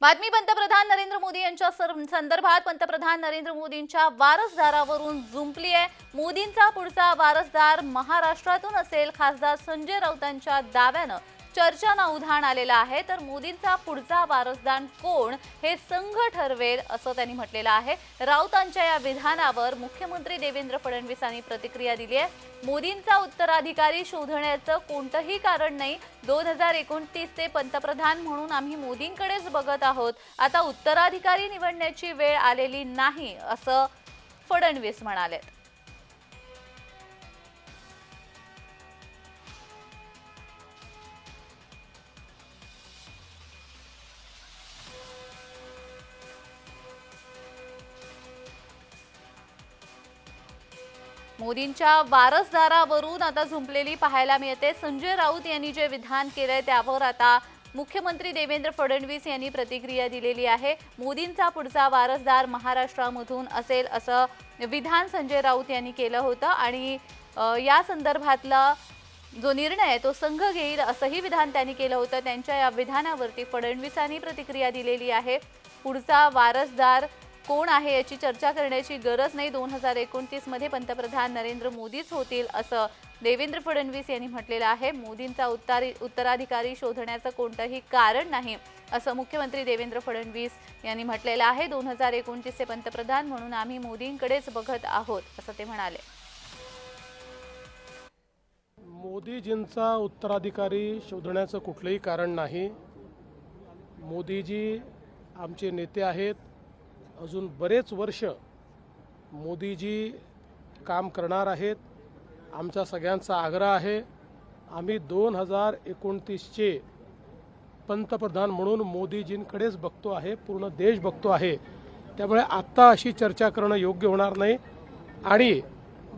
बातमी पंतप्रधान नरेंद्र मोदी यांच्या सर- संदर्भात पंतप्रधान नरेंद्र मोदींच्या वारसदारावरून जुंपली आहे. मोदींचा पुढचा वारसदार महाराष्ट्रातून असेल खासदार संजय राऊतांच्या दाव्यानं. चर्चांना उधाण आलेलं आहे तर मोदींचा पुढचा वारसदान कोण हे संघ ठरवेल असं त्यांनी म्हटलेलं आहे. राऊतांच्या या विधानावर मुख्यमंत्री देवेंद्र फडणवीसांनी प्रतिक्रिया दिली आहे. मोदींचा उत्तराधिकारी शोधण्याचं कोणतंही कारण नाही. दोन हजार एकोणतीस ते पंतप्रधान म्हणून आम्ही मोदींकडेच बघत आहोत. आता उत्तराधिकारी निवडण्याची वेळ आलेली नाही असं फडणवीस म्हणाले मोदींच्या वारसदारावरून आता झुंपलेली पाहायला मिळते. संजय राऊत यांनी जे विधान केलंय त्यावर आता मुख्यमंत्री देवेंद्र फडणवीस यांनी प्रतिक्रिया दिलेली आहे. मोदींचा पुढचा वारसदार महाराष्ट्रामधून असेल असं विधान संजय राऊत यांनी केलं होतं आणि या संदर्भातला जो निर्णय आहे तो संघ घेईल असंही विधान त्यांनी केलं होतं. त्यांच्या या विधानावरती फडणवीसांनी प्रतिक्रिया दिलेली आहे. पुढचा वारसदार कोण आहे याची चर्चा करण्याची गरज नाही. दोन हजार एकोणतीसमध्ये पंतप्रधान नरेंद्र मोदीच होतील असं देवेंद्र फडणवीस यांनी म्हटलेलं आहे. मोदींचा उत्तारी उत्तराधिकारी शोधण्याचं कोणतंही कारण नाही असं मुख्यमंत्री देवेंद्र फडणवीस यांनी म्हटलेलं आहे. दोन हजार एकोणतीसचे पंतप्रधान म्हणून आम्ही मोदींकडेच बघत आहोत असं ते म्हणाले. मोदीजींचा उत्तराधिकारी शोधण्याचं कुठलंही कारण नाही. मोदीजी आमचे नेते आहेत. अजून बरेच वर्ष मोदीजी काम करणार आहेत. आमचा सगळ्यांचा आग्रह आहे. आम्ही दोन हजार एकोणतीसचे पंतप्रधान म्हणून मोदीजींकडेच बघतो आहे पूर्ण देश बघतो आहे. त्यामुळे आत्ता अशी चर्चा करणं योग्य होणार नाही. आणि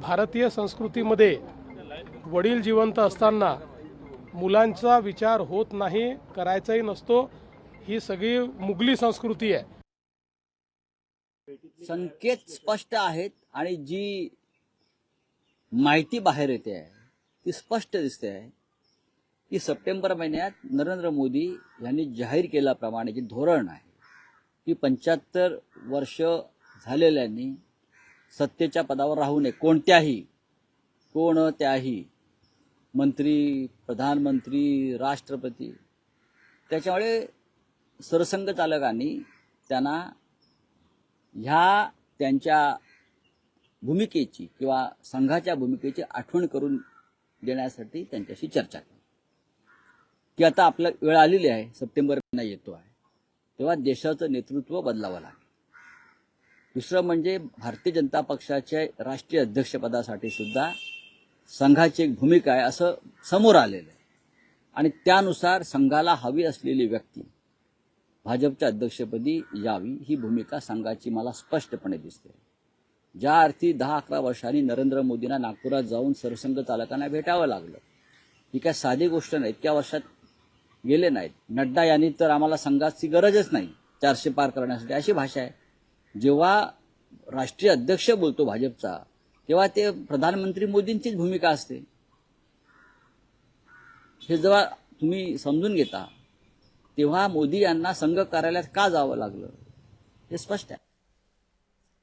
भारतीय संस्कृतीमध्ये वडील जिवंत असताना मुलांचा विचार होत नाही करायचाही नसतो. ही सगळी मुघली संस्कृती आहे. संकेत स्पष्ट आहेत आणि जी माहिती बाहेर येते आहे ती स्पष्ट दिसते आहे. की सप्टेंबर महिन्यात नरेंद्र मोदी यांनी जाहीर केल्याप्रमाणे जे धोरण आहे की पंच्याहत्तर वर्ष झालेल्यांनी सत्तेच्या पदावर राहू नये. कोणत्याही कोणत्याही मंत्री प्रधानमंत्री राष्ट्रपती त्याच्यामुळे सरसंघ चालकांनी त्यांना ह्या त्यांच्या भूमिकेची किंवा संघाच्या भूमिकेची आठवण करून देण्यासाठी त्यांच्याशी चर्चा केली. की आता आपलं वेळ आलेली आहे सप्टेंबर महिना येतो आहे. तेव्हा देशाचं नेतृत्व बदलावं लागेल. दुसरं म्हणजे भारतीय जनता पक्षाच्या राष्ट्रीय अध्यक्षपदासाठी सुद्धा संघाची एक भूमिका आहे असं समोर आलेलं आहे. आणि त्यानुसार संघाला हवी असलेली व्यक्ती भाजपच्या अध्यक्षपदी यावी ही भूमिका संघाची मला स्पष्टपणे दिसते. ज्या अर्थी दहा अकरा वर्षांनी नरेंद्र मोदींना नागपुरात जाऊन सरसंघ चालकांना भेटावं लागलं ही काय साधी गोष्ट नाही इतक्या वर्षात गेले नाहीत. नड्डा यांनी तर आम्हाला संघाची गरजच नाही चारशे पार करण्यासाठी अशी भाषा आहे. जेव्हा राष्ट्रीय अध्यक्ष बोलतो भाजपचा तेव्हा ते प्रधानमंत्री मोदींचीच भूमिका असते. हे जेव्हा तुम्ही समजून घेता. तेव्हा मोदी यांना संघ कार्यालयात का जावं लागलं? हे स्पष्ट आहे.